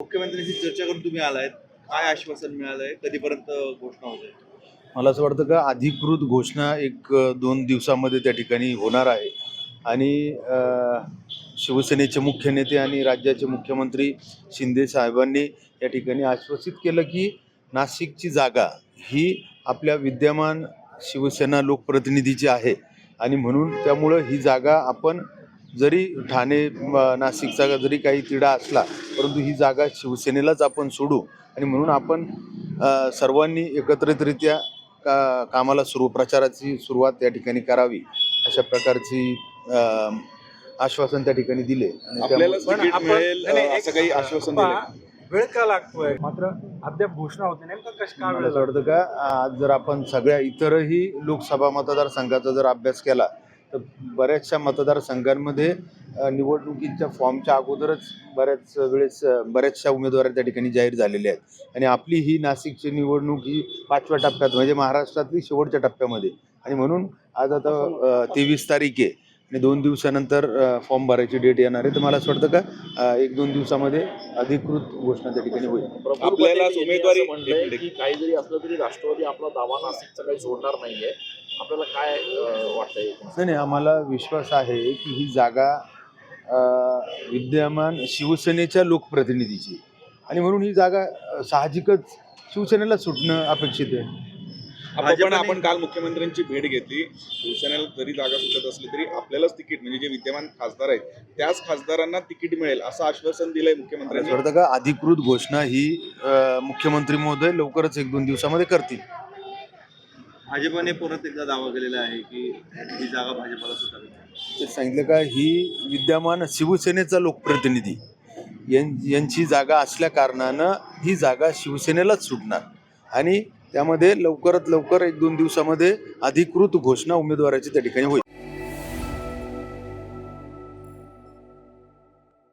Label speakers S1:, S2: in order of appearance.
S1: मुख्यमंत्र्यांशी चर्चा करून तुम्ही आलायत. काय आश्वासन मिळालंय? कधीपर्यंत घोषणा होते
S2: मला असं वाटतं का अधिकृत घोषणा एक दोन दिवसामध्ये त्या ठिकाणी होणार आहे. आणि शिवसेनेचे मुख्य नेते आणि राज्याचे मुख्यमंत्री शिंदे साहेबांनी या ठिकाणी आश्वासित केलं की नाशिकची जागा ही आपल्या विद्यमान शिवसेना लोकप्रतिनिधीची आहे. आणि म्हणून त्यामुळं ही जागा आपण जरी ठाणे नाशिकचा जरी काही तिढा असला परंतु ही जागा शिवसेनेलाच आपण सोडू आणि म्हणून आपण सर्वांनी एकत्रितरित्या का कामाला सुरू प्रचाराची सुरुवात त्या ठिकाणी करावी अशा प्रकारची आश्वासन त्या ठिकाणी दिले.
S3: काही आश्वासन
S4: वेळ का लागतोय? मात्र अद्याप घोषणा होते नेमकं कश का वेळ
S2: वाटतं का आज जर आपण सगळ्या इतरही लोकसभा मतदारसंघाचा जर अभ्यास केला तर बऱ्याचशा मतदारसंघांमध्ये निवडणुकीच्या फॉर्मच्या अगोदरच बऱ्याच वेळेस बऱ्याचशा उमेदवार त्या ठिकाणी जाहीर झालेल्या आहेत. आणि आपली ही नाशिकची निवडणूक ही पाचव्या टप्प्यात म्हणजे महाराष्ट्रातली शेवटच्या टप्प्यामध्ये. आणि म्हणून आज आता तेवीस तारीख आहे. आणि दोन दिवसानंतर फॉर्म भरायची डेट येणार आहे. तर मला असं वाटतं का एक दोन दिवसामध्ये अधिकृत घोषणा त्या ठिकाणी होईल.
S3: आपल्याला उमेदवारी-
S5: काही जरी असलं तरी राष्ट्रवादी आपला दावा नाशिकचा काही सोडणार नाहीये. आपल्याला काय वाटतंय?
S2: नाही नाही आम्हाला विश्वास आहे की ही जागा विद्यमान शिवसेनेच्या लोकप्रतिनिधीची आणि म्हणून ही जागा साहजिकच शिवसेनेला सुटणं अपेक्षित आहे.
S3: आपण आपण काल मुख्यमंत्र्यांची भेट घेतली. शिवसेनेला जरी जागा सुटत असली तरी आपल्यालाच तिकीट म्हणजे जे विद्यमान खासदार आहेत त्याच खासदारांना तिकीट मिळेल असं आश्वासन दिलंय
S2: मला
S3: मुख्यमंत्र्यांनी
S2: का? अधिकृत घोषणा ही मुख्यमंत्री महोदय लवकरच एक दोन दिवसामध्ये करतील.
S1: भाजपने परत एकदा दावा केलेला आहे की ही जागा भाजपला सुटावी.
S2: ते सांगितलं का ही विद्यमान शिवसेनेचा लोकप्रतिनिधी. यां- यांची जागा असल्या कारणानं ही जागा शिवसेनेलाच सुटणार. आणि त्यामध्ये लवकरात लवकर एक दोन दिवसामध्ये अधिकृत घोषणा उमेदवाराची त्या ठिकाणी होईल.